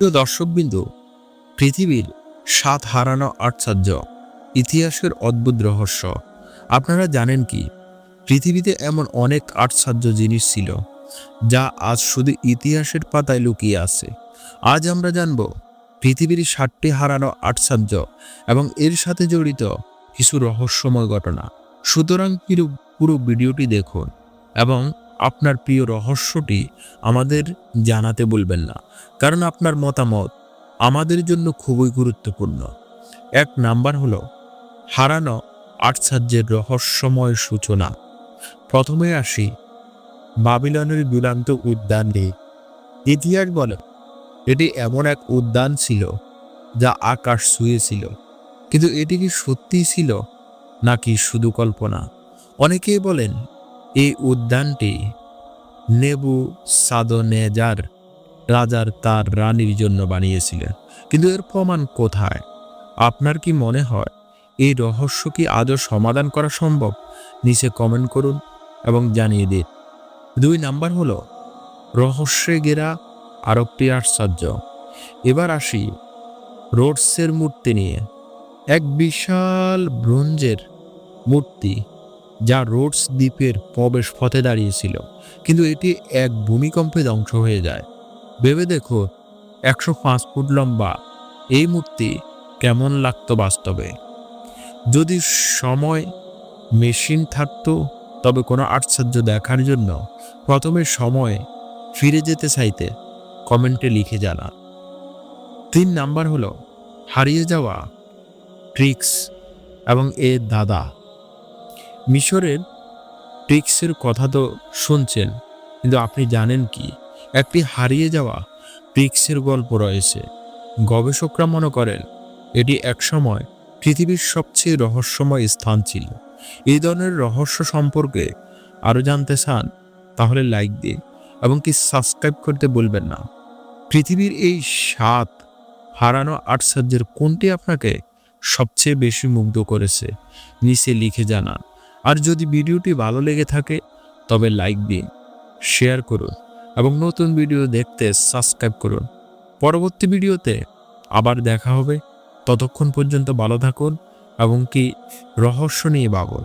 প্রিয় দর্শকবিন্দু, পৃথিবীর সাত হারানো আশ্চর্য ইতিহাসের অদ্ভুত রহস্য। আপনারা জানেন কি, পৃথিবীতে এমন অনেক আশ্চর্য জিনিস ছিল, যা আজ শুধু ইতিহাসের পাতায় লুকিয়ে আছে। আজ আমরা জানব, পৃথিবীর ষাটটি হারানো আশ্চর্য এবং এর সাথে জড়িত কিছু রহস্যময় ঘটনা। সুতরাং পুরো পুরো ভিডিওটি দেখুন এবং আপনার প্রিয় রহস্যটি আমাদের জানাতে বলবেন না। কারণ আপনার মতামত আমাদের জন্য খুবই গুরুত্বপূর্ণ। এক নাম্বার হলো, হারানো আশ্চর্যের রহস্যময় সূচনা। প্রথমে আসি বাবিলনের দুরান্ত উদ্যান নিয়ে। ইতিহাস বলে, এটি এমন এক উদ্যান ছিল যা আকাশ ছুঁয়েছিল। কিন্তু এটি কি সত্যিই ছিল নাকি শুধু কল্পনা? অনেকেই বলেন এই উদ্যানটি নেবু সাদনেজার রাজার তার রানীর জন্য বানিয়েছিলেন। কিন্তু এর প্রমাণ কোথায়? আপনার কি মনে হয় এই রহস্য কি আজও সমাধান করা সম্ভব? নিচে কমেন্ট করুন এবং জানিয়ে দিন। দুই নাম্বার হলো, রহস্যে গেরা আরেকটি আশ্চর্য এবার আসি রোডসের মূর্তি নিয়ে। এক বিশাল ব্রোঞ্জের মূর্তি যা রোডস দ্বীপের প্রবেশ পথে দাঁড়িয়েছিল। কিন্তু এটি এক ভূমিকম্পে ধ্বংস হয়ে যায়। ভেবে দেখো, একশো পাঁচ ফুট লম্বা। এই মূর্তি কেমন লাগতো বাস্তবে? যদি সময় মেশিন থাকতো, তবে কোনো আশ্চর্য দেখার জন্য প্রথমে সময় ফিরে যেতে চাইতে কমেন্টে লিখে জানান। তিন নাম্বার হলো, হারিয়ে যাওয়া ট্রিক্স এবং এর দাদা। মিশরের ট্রিক্সের কথা তো শুনছেন, কিন্তু আপনি জানেন কি? একটি হারিয়ে যাওয়া ট্রিক্সের গল্প রয়েছে। গবেষকরা মনে করেন, এটি একসময় পৃথিবীর সবচেয়ে রহস্যময় স্থান ছিল। এই ধরনের রহস্য সম্পর্কে আরও জানতে চান, তাহলে লাইক দিন এবং কি সাবস্ক্রাইব করতে বলবেন না। পৃথিবীর এই সাত হারানো আশ্চর্যের কোনটি আপনাকে সবচেয়ে বেশি মুগ্ধ করেছে? নিচে লিখে জানান। আর যদি ভিডিওটি ভালো লেগে থাকে, তবে লাইক দিন শেয়ার করুন এবং নতুন ভিডিও দেখতে সাবস্ক্রাইব করুন। পরবর্তী ভিডিওতে আবার দেখা হবে। ততক্ষণ পর্যন্ত ভালো থাকুন এবং কি রহস্য নিয়ে ভাবুন।